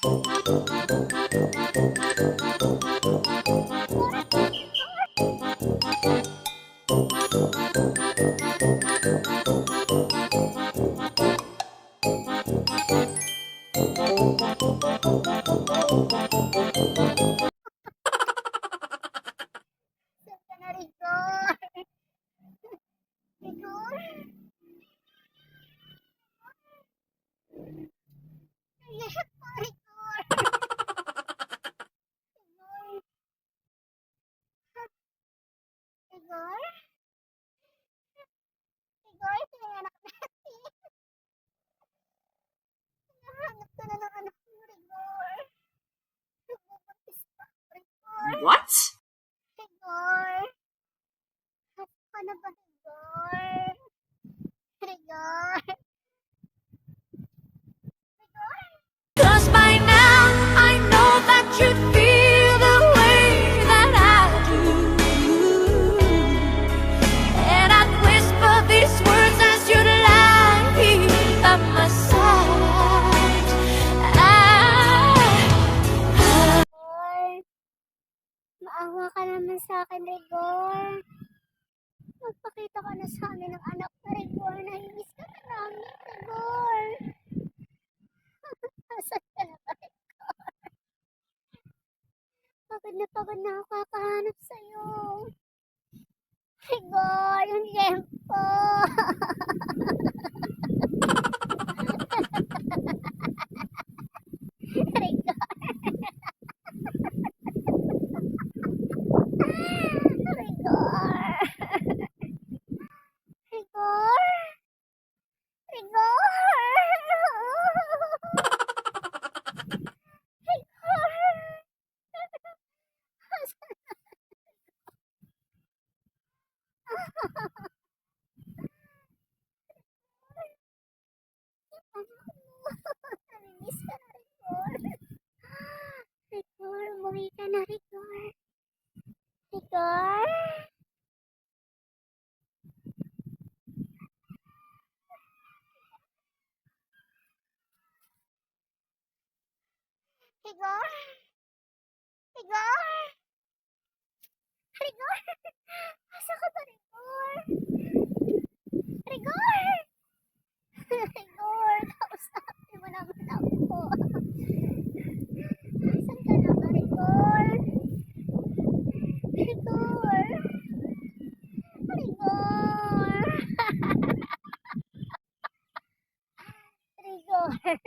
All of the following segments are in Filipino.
Thank you. What? Rigor. Happy ka Maawa ka naman sa akin, Rigor. Magpakita ka na sa amin ng anak mo, Rigor. Nahimiss ka na namin, Rigor. Asan ka na ba, Rigor? Pagod na pagod na ako kakahanap sa'yo. Rigor, yung tempo. Rigor. Rigor. Rigor. Rigor. Rigor. Namimiss ka na, Rigor. Rigor, umuwi? Asa ka ba, Rigor? Rigor? Rigor, kausapin mo naman ako. Asan ka na ba, Rigor? Rigor? Rigor? Rigor?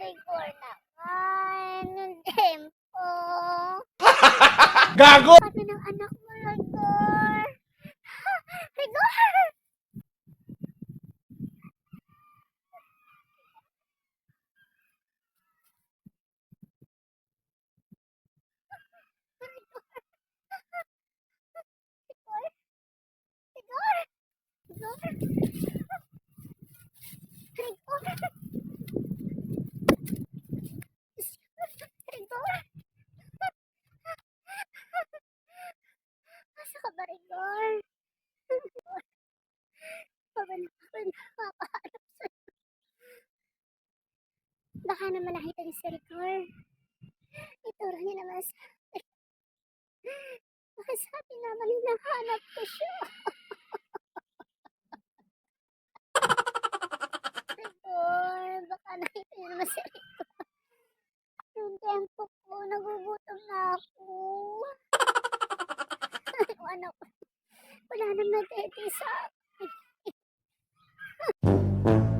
Rigor naman, yung tempo. Gago! Kami ng anak mo, Rigor. Rigor! Rigor? Rigor? Rigor? Rigor? Rigor? Asa ka ba, Rigor? Pagod na pagod na kakahanap sa'yo. Baka naman nakita niyo si Rigor. Ituro niya naman sa akin. Baka sabi naman hinahanap ko siya. Nakita niyo naman si. Yung tempo ko, nagugutom na ako. Yung anak ko, wala nang nagtete sa akin.